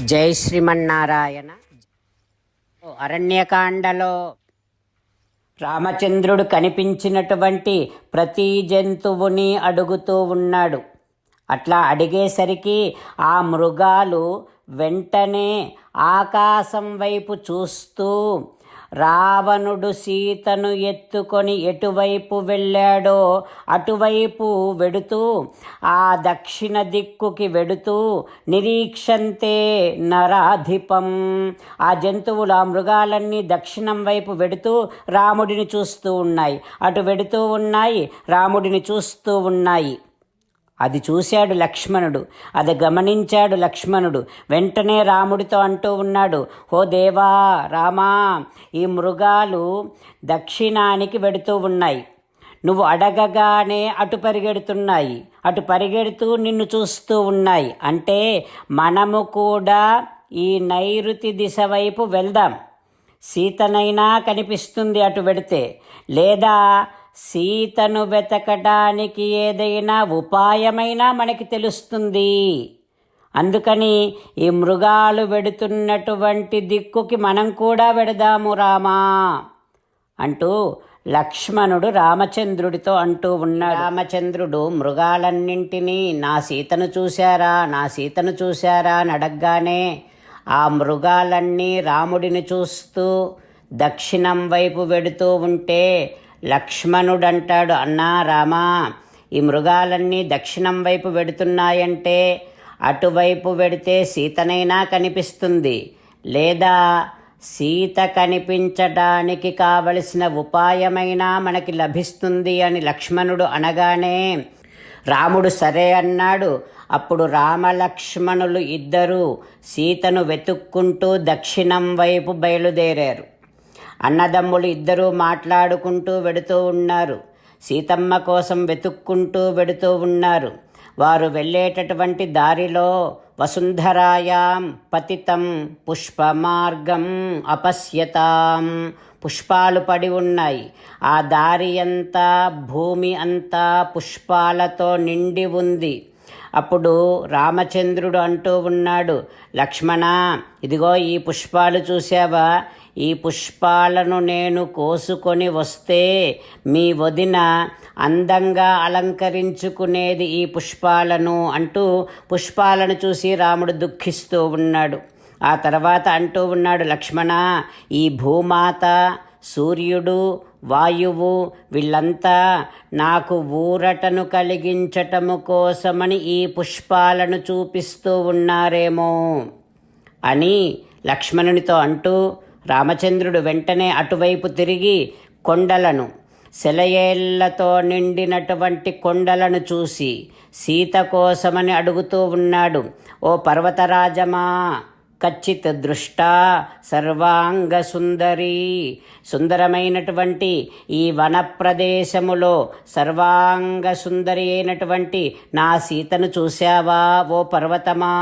జై శ్రీమన్నారాయణ. అరణ్యకాండలో రామచంద్రుడు కనిపించినటువంటి ప్రతి జంతువుని అడుగుతూ ఉన్నాడు. అట్లా అడిగేసరికి ఆ మృగాలు వెంటనే ఆకాశం వైపు చూస్తూ రావణుడు సీతను ఎత్తుకొని ఎటువైపు వెళ్ళాడో అటువైపు వెడుతూ ఆ దక్షిణ దిక్కుకి వెడుతూ నిరీక్షంతే నరాధిపం. ఆ జంతువులు ఆ మృగాలన్నీ దక్షిణం వైపు వెడుతూ రాముడిని చూస్తూ ఉన్నాయి. అటు వెడుతూ ఉన్నాయి రాముడిని చూస్తూ ఉన్నాయి. అది చూశాడు లక్ష్మణుడు అది గమనించాడు లక్ష్మణుడు. వెంటనే రాముడితో అంటూ ఉన్నాడు ఓ దేవా రామా ఈ మృగాలు దక్షిణానికి వెడుతూ ఉన్నాయి. నువ్వు అడగగానే అటు పరిగెడుతున్నాయి అటు పరిగెడుతూ నిన్ను చూస్తూ ఉన్నాయి. అంటే మనము కూడా ఈ నైరుతి దిశ వైపు వెళ్దాం. సీతనైనా కనిపిస్తుంది అటు వెడితే. లేదా సీతను వెతకడానికి ఏదైనా ఉపాయమైనా మనకి తెలుస్తుంది. అందుకని ఈ మృగాలు వెడుతున్నటువంటి దిక్కుకి మనం కూడా వెడదాము రామా అంటూ లక్ష్మణుడు రామచంద్రుడితో అంటూ ఉన్నాడు. రామచంద్రుడు మృగాలన్నింటినీ నా సీతను చూశారా నా సీతను చూశారా అని అడగగానే ఆ మృగాలన్నీ రాముడిని చూస్తూ దక్షిణం వైపు వెడుతూ ఉంటే లక్ష్మణుడు అంటాడు అన్నా రామా ఈ మృగాలన్నీ దక్షిణం వైపు వెడుతున్నాయంటే అటువైపు వెడితే సీతనైనా కనిపిస్తుంది. లేదా సీత కనిపించడానికి కావలసిన ఉపాయమైనా మనకి లభిస్తుంది అని లక్ష్మణుడు అనగానే రాముడు సరే అన్నాడు. అప్పుడు రామలక్ష్మణులు ఇద్దరూ సీతను వెతుక్కుంటూ దక్షిణం వైపు బయలుదేరారు. అన్నదమ్ములు ఇద్దరూ మాట్లాడుకుంటూ వెడుతూ ఉన్నారు. సీతమ్మ కోసం వెతుక్కుంటూ వెడుతూ ఉన్నారు. వారు వెళ్ళేటటువంటి దారిలో వసుంధరాయాం పతితం పుష్పమార్గం అపశ్యతాం పుష్పాలు పడి ఉన్నాయి. ఆ దారి అంతా భూమి అంతా పుష్పాలతో నిండి ఉంది. అప్పుడు రామచంద్రుడు అంటూ ఉన్నాడు లక్ష్మణ ఇదిగో ఈ పుష్పాలు చూసావా ఈ పుష్పాలను నేను కోసుకొని వస్తే మీ వదిన అందంగా అలంకరించుకునేది ఈ పుష్పాలను అంటూ పుష్పాలను చూసి రాముడు దుఃఖిస్తూ ఉన్నాడు. ఆ తర్వాత అంటూ ఉన్నాడు లక్ష్మణ ఈ భూమాత సూర్యుడు వాయువు వీళ్ళంతా నాకు ఊరటను కలిగించటము కోసమని ఈ పుష్పాలను చూపిస్తూ ఉన్నారేమో అని లక్ష్మణునితో అంటూ రామచంద్రుడు వెంటనే అటువైపు తిరిగి కొండలను సెలయేళ్ళతో నిండినటువంటి కొండలను చూసి సీత కోసమని అడుగుతూ ఉన్నాడు. ఓ పర్వతరాజమా కచ్చిత్ దృష్ట సర్వాంగ సుందరి సుందరమైనటువంటి ఈ వన ప్రదేశములో సర్వాంగ సుందరి అయినటువంటి నా సీతను చూశావా ఓ పర్వతమా?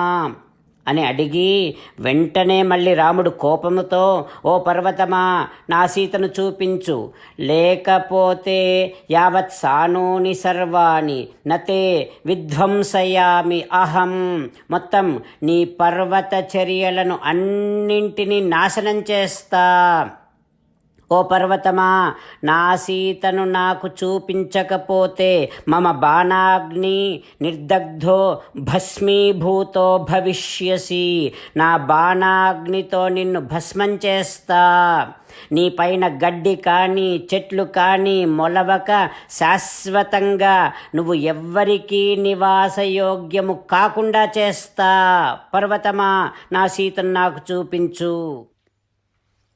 అని అడిగి వెంటనే మళ్ళీ రాముడు కోపముతో ఓ పర్వతమా నా సీతను చూపించు. లేకపోతే యావత్ సానూని సర్వాణి. నతే విధ్వంసయామి అహం. మొత్తం నీ పర్వత చర్యలను అన్నింటినీ నాశనం చేస్తా. ఓ పర్వతమా నా సీతను నాకు చూపించకపోతే మమ బాణాగ్ని నిర్దగ్ధో భస్మీభూతో భవిష్యసి. నా బాణాగ్నితో నిన్ను భస్మం చేస్తా. నీ పైన గడ్డి కానీ చెట్లు కానీ మొలవక శాశ్వతంగా నువ్వు ఎవ్వరికీ నివాసయోగ్యము కాకుండా చేస్తా. పర్వతమా నా సీతను నాకు చూపించు.